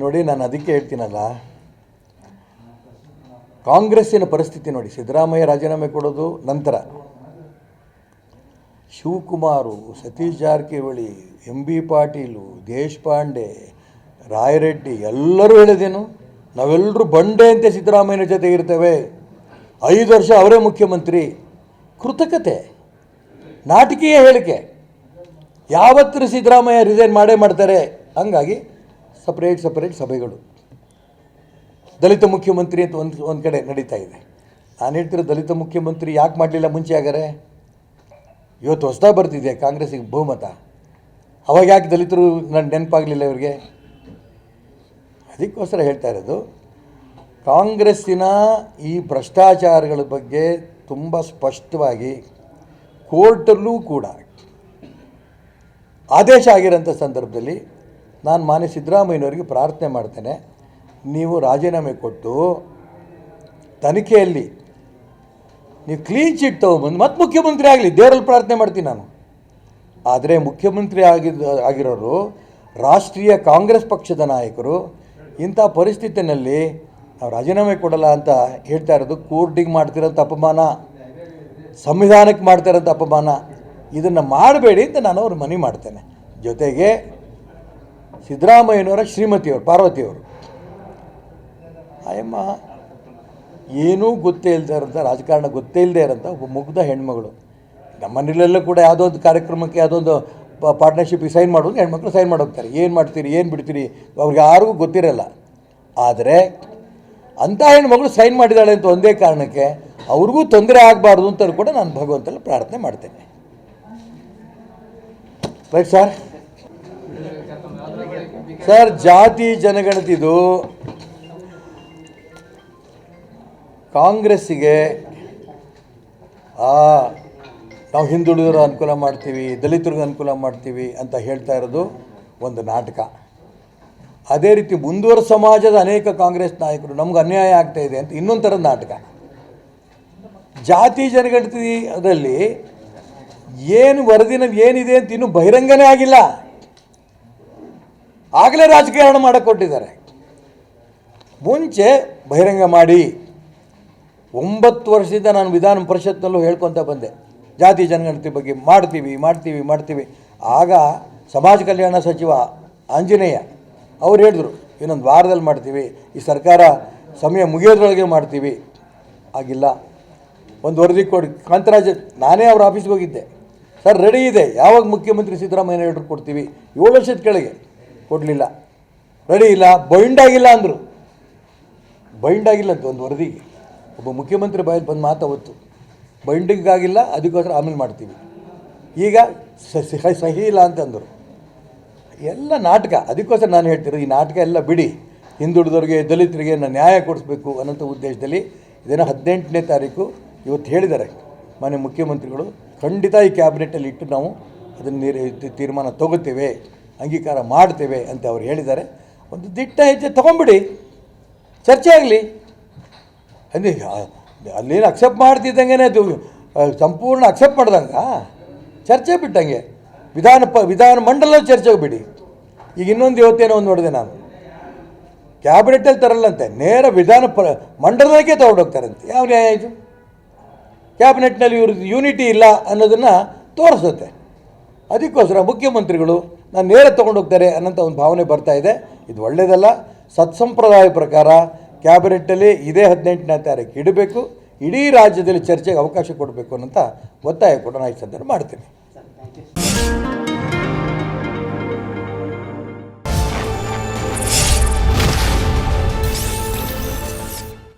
ನೋಡಿ, ನಾನು ಅದಕ್ಕೆ ಹೇಳ್ತೀನಲ್ಲ. ಕಾಂಗ್ರೆಸ್ಸಿನ ಪರಿಸ್ಥಿತಿ ನೋಡಿ, ಸಿದ್ದರಾಮಯ್ಯ ರಾಜೀನಾಮೆ ಕೊಡೋದು ನಂತರ. ಶಿವಕುಮಾರು, ಸತೀಶ್ ಜಾರಕಿಹೊಳಿ, ಎಂ ಬಿ ಪಾಟೀಲು, ದೇಶಪಾಂಡೆ, ರಾಯರೆಡ್ಡಿ, ಎಲ್ಲರೂ ಹೇಳಿದೇನು ನಾವೆಲ್ಲರೂ ಬಂಡೆ ಅಂತ ಸಿದ್ದರಾಮಯ್ಯನ ಜೊತೆ ಇರ್ತೇವೆ. ಐದು ವರ್ಷ ಅವರೇ ಮುಖ್ಯಮಂತ್ರಿ. ಕೃತಕತೆ. ನಾಟಕೀಯ ಹೇಳಿಕೆ. ಯಾವತ್ತೂ ಸಿದ್ದರಾಮಯ್ಯ ರಿಸೈನ್ ಮಾಡೇ ಮಾಡ್ತಾರೆ. ಹಂಗಾಗಿ ಸಪ್ರೇಟ್ ಸಪ್ರೇಟ್ ಸಭೆಗಳು. ದಲಿತ ಮುಖ್ಯಮಂತ್ರಿ ಅಂತ ಒಂದು ಒಂದು ಕಡೆ ನಡೀತಾ ಇದೆ. ನಾನು ಹೇಳ್ತಿರೋ ದಲಿತ ಮುಖ್ಯಮಂತ್ರಿ ಯಾಕೆ ಮಾಡಲಿಲ್ಲ ಮುಂಚೆ ಆಗರೆ ಇವತ್ತು ಹೊಸದಾಗಿ ಬರ್ತಿದೆ ಕಾಂಗ್ರೆಸ್ಸಿಗೆ ಬಹುಮತ? ಅವಾಗ ಯಾಕೆ ದಲಿತರು ನನ್ನ ನೆನಪಾಗಲಿಲ್ಲ ಇವ್ರಿಗೆ? ಅದಕ್ಕೋಸ್ಕರ ಹೇಳ್ತಾ ಇರೋದು, ಕಾಂಗ್ರೆಸ್ಸಿನ ಈ ಭ್ರಷ್ಟಾಚಾರಗಳ ಬಗ್ಗೆ ತುಂಬ ಸ್ಪಷ್ಟವಾಗಿ ಕೋರ್ಟಲ್ಲೂ ಕೂಡ ಆದೇಶ ಆಗಿರೋಂಥ ಸಂದರ್ಭದಲ್ಲಿ ನಾನು ಮಾನ್ಯ ಸಿದ್ದರಾಮಯ್ಯನವರಿಗೆ ಪ್ರಾರ್ಥನೆ ಮಾಡ್ತೇನೆ. ನೀವು ರಾಜೀನಾಮೆ ಕೊಟ್ಟು ತನಿಖೆಯಲ್ಲಿ ನೀವು ಕ್ಲೀನ್ ಚಿಟ್ ತೊಗೊಬಂದು ಮತ್ತೆ ಮುಖ್ಯಮಂತ್ರಿ ಆಗಲಿ, ದೇವರಲ್ಲಿ ಪ್ರಾರ್ಥನೆ ಮಾಡ್ತೀನಿ ನಾನು. ಆದರೆ ಮುಖ್ಯಮಂತ್ರಿ ಆಗಿದ್ದ ಆಗಿರೋರು ರಾಷ್ಟ್ರೀಯ ಕಾಂಗ್ರೆಸ್ ಪಕ್ಷದ ನಾಯಕರು, ಇಂಥ ಪರಿಸ್ಥಿತಿನಲ್ಲಿ ನಾವು ರಾಜೀನಾಮೆ ಕೊಡಲ್ಲ ಅಂತ ಹೇಳ್ತಾ ಇರೋದು ಕೋರ್ಟಿಗೆ ಮಾಡ್ತಿರೋಂಥ ಅಪಮಾನ, ಸಂವಿಧಾನಕ್ಕೆ ಮಾಡ್ತಾ ಇರೋಂಥ ಅಪಮಾನ, ಇದನ್ನು ಮಾಡಬೇಡಿ ಅಂತ ನಾನು ಅವ್ರ ಮನವಿ ಮಾಡ್ತೇನೆ. ಜೊತೆಗೆ ಸಿದ್ದರಾಮಯ್ಯನವರ ಶ್ರೀಮತಿಯವರು, ಪಾರ್ವತಿಯವರು. ಆಯಮ್ಮ ಏನೂ ಗೊತ್ತೇ ಇಲ್ಲದೆ ಇರೋಂಥ, ರಾಜಕಾರಣ ಗೊತ್ತೇ ಇಲ್ಲದೆ ಇರೋಂಥ ಒಬ್ಬ ಮುಗ್ಧ ಹೆಣ್ಮಗಳು. ನಮ್ಮನೆಯಲ್ಲೆಲ್ಲ ಕೂಡ ಯಾವುದೋ ಒಂದು ಕಾರ್ಯಕ್ರಮಕ್ಕೆ ಯಾವುದೋ ಒಂದು ಪಾರ್ಟ್ನರ್ಶಿಪ್ಗೆ ಸೈನ್ ಮಾಡೋದು ಹೆಣ್ಮಕ್ಳು ಸೈನ್ ಮಾಡೋಗ್ತಾರೆ ಏನು ಮಾಡ್ತೀರಿ, ಏನು ಬಿಡ್ತೀರಿ, ಅವ್ರಿಗೆ ಯಾರಿಗೂ ಗೊತ್ತಿರಲ್ಲ. ಆದರೆ, ಅಂಥ ಹೆಣ್ಮಗಳು ಸೈನ್ ಮಾಡಿದ್ದಾಳೆ ಅಂತ ಒಂದೇ ಕಾರಣಕ್ಕೆ ಅವ್ರಿಗೂ ತೊಂದರೆ ಆಗಬಾರ್ದು ಅಂತ ಕೂಡ ನಾನು ಭಗವಂತಲ್ಲಿ ಪ್ರಾರ್ಥನೆ ಮಾಡ್ತೇನೆ. ರೈಟ್ ಸರ್ ಸರ್ ಜಾತಿ ಜನಗಣತಿದು ಕಾಂಗ್ರೆಸ್ಸಿಗೆ ಆ, ನಾವು ಹಿಂದುಳಿದವರು ಅನುಕೂಲ ಮಾಡ್ತೀವಿ ದಲಿತರಿಗೆ ಅನುಕೂಲ ಮಾಡ್ತೀವಿ ಅಂತ ಹೇಳ್ತಾ ಇರೋದು ಒಂದು ನಾಟಕ. ಅದೇ ರೀತಿ ಮುಂದುವರ ಸಮಾಜದ ಅನೇಕ ಕಾಂಗ್ರೆಸ್ ನಾಯಕರು ನಮ್ಗೆ ಅನ್ಯಾಯ ಆಗ್ತಾ ಇದೆ ಅಂತ ಇನ್ನೊಂದು ಥರದ ನಾಟಕ. ಜಾತಿ ಜನಗಣತಿ ಅದರಲ್ಲಿ ಏನು ವರದಿನ ಏನಿದೆ ಅಂತ ಇನ್ನೂ ಬಹಿರಂಗನೇ ಆಗಿಲ್ಲ. ಆಗಲೇ ರಾಜಕೀಯ ಮಾಡಿಕೊಟ್ಟಿದ್ದಾರೆ. ಕೊಟ್ಟಿದ್ದಾರೆ ಮುಂಚೆ ಬಹಿರಂಗ ಮಾಡಿ ಒಂಬತ್ತು ವರ್ಷದಿಂದ ನಾನು ವಿಧಾನ ಪರಿಷತ್ನಲ್ಲೂ ಹೇಳ್ಕೊತ ಬಂದೆ. ಜಾತಿ ಜನಗಣತಿ ಬಗ್ಗೆ ಮಾಡ್ತೀವಿ ಮಾಡ್ತೀವಿ ಮಾಡ್ತೀವಿ. ಆಗ ಸಮಾಜ ಕಲ್ಯಾಣ ಸಚಿವ ಆಂಜನೇಯ ಅವ್ರು ಹೇಳಿದ್ರು, ಇನ್ನೊಂದು ವಾರದಲ್ಲಿ ಮಾಡ್ತೀವಿ, ಈ ಸರ್ಕಾರ ಸಮಯ ಮುಗಿಯೋದ್ರೊಳಗೆ ಮಾಡ್ತೀವಿ. ಆಗಿಲ್ಲ. ಒಂದು ವರದಿ ಕೊಡಿ. ಕಾಂತರಾಜ್, ನಾನೇ ಅವ್ರ ಆಫೀಸ್ಗೆ ಹೋಗಿದ್ದೆ. ಸರ್, ರೆಡಿ ಇದೆ. ಯಾವಾಗ ಮುಖ್ಯಮಂತ್ರಿ ಸಿದ್ದರಾಮಯ್ಯ ಹೇಳಿದ್ರು ಕೊಡ್ತೀವಿ? ಏಳು ವರ್ಷದ ಕೆಳಗೆ. ಕೊಡಲಿಲ್ಲ. ರೆಡಿ ಇಲ್ಲ ಬೈಂಡ್ ಆಗಿಲ್ಲ ಅಂದರು. ಬೈಂಡ್ ಆಗಿಲ್ಲ ಅಂತ ಒಂದು ವರದಿಗೆ ಒಬ್ಬ ಮುಖ್ಯಮಂತ್ರಿ ಬಾಯಲ್ಲಿ ಬಂದು ಮಾತು ಅವತ್ತು ಬೈಂಡಿಂಗ್ ಆಗಿಲ್ಲ ಅದಕ್ಕೋಸ್ಕರ ಆಮೇಲೆ ಮಾಡ್ತೀವಿ. ಈಗ ಸಹಿ ಇಲ್ಲ ಅಂತಂದರು ಎಲ್ಲ ನಾಟಕ ಅದಕ್ಕೋಸ್ಕರ ನಾನು ಹೇಳ್ತಿರೋದು, ಈ ನಾಟಕ ಎಲ್ಲ ಬಿಡಿ. ಹಿಂದುಳಿದವ್ರಿಗೆ, ದಲಿತರಿಗೆ ನಾನು ನ್ಯಾಯ ಕೊಡಿಸ್ಬೇಕು ಅನ್ನೋಂಥ ಉದ್ದೇಶದಲ್ಲಿ ಇದನ್ನು ಹದಿನೆಂಟನೇ ತಾರೀಕು ಇವತ್ತು ಹೇಳಿದ್ದಾರೆ ಮಾನ್ಯ ಮುಖ್ಯಮಂತ್ರಿಗಳು. ಖಂಡಿತ ಈ ಕ್ಯಾಬಿನೆಟಲ್ಲಿ ಇಟ್ಟು ನಾವು ಅದನ್ನು ತೀರ್ಮಾನ ತಗೋತೇವೆ. ಅಂಗೀಕಾರ ಮಾಡ್ತೇವೆ ಅಂತ ಅವ್ರು ಹೇಳಿದ್ದಾರೆ. ಒಂದು ದಿಟ್ಟ ಹೆಜ್ಜೆ ತೊಗೊಂಬಿಡಿ ಚರ್ಚೆ ಆಗಲಿ. ಅಂದರೆ ಅಲ್ಲೇನು ಅಕ್ಸೆಪ್ಟ್ ಮಾಡ್ತಿದ್ದಂಗೆ ಸಂಪೂರ್ಣ ಅಕ್ಸೆಪ್ಟ್ ಮಾಡ್ದಂಗ? ಚರ್ಚೆ ಬಿಟ್ಟಂಗೆ. ವಿಧಾನ ಪ, ವಿಧಾನ ಮಂಡಲ ಚರ್ಚೆಗೆ ಬಿಡಿ ಈಗ ಇನ್ನೊಂದು ಇವತ್ತೇನೋ ಒಂದು ನೋಡಿದೆ ನಾನು. ಕ್ಯಾಬಿನೆಟಲ್ಲಿ ತರಲ್ಲಂತೆ, ನೇರ ವಿಧಾನ ಪ ಮಂಡಲಕ್ಕೆ ತೊಗೊಂಡೋಗ್ತಾರಂತೆ ಯಾವ ನ್ಯಾಯ ಇದು? ಕ್ಯಾಬಿನೆಟ್ನಲ್ಲಿ ಇವ್ರದ್ದು ಯೂನಿಟಿ ಇಲ್ಲ ಅನ್ನೋದನ್ನು ತೋರಿಸುತ್ತೆ. ಅದಕ್ಕೋಸ್ಕರ ಮುಖ್ಯಮಂತ್ರಿಗಳು ನಾನು ನೇರ ತೊಗೊಂಡೋಗ್ತಾರೆ ಅನ್ನೋಂಥ ಒಂದು ಭಾವನೆ ಬರ್ತಾ ಇದೆ. ಇದು ಒಳ್ಳೆಯದಲ್ಲ ಸತ್ಸಂಪ್ರದಾಯ ಪ್ರಕಾರ ಕ್ಯಾಬಿನೆಟ್ಟಲ್ಲಿ ಇದೇ ಹದಿನೆಂಟನೇ ತಾರೀಕು ಇಡಬೇಕು. ಇಡೀ ರಾಜ್ಯದಲ್ಲಿ ಚರ್ಚೆಗೆ ಅವಕಾಶ ಕೊಡಬೇಕು ಅನ್ನೋಂಥ ಒತ್ತಾಯ ಕೂಡ ನಾನು ಈ ಸಂದರ್ಭ ಮಾಡ್ತೀನಿ.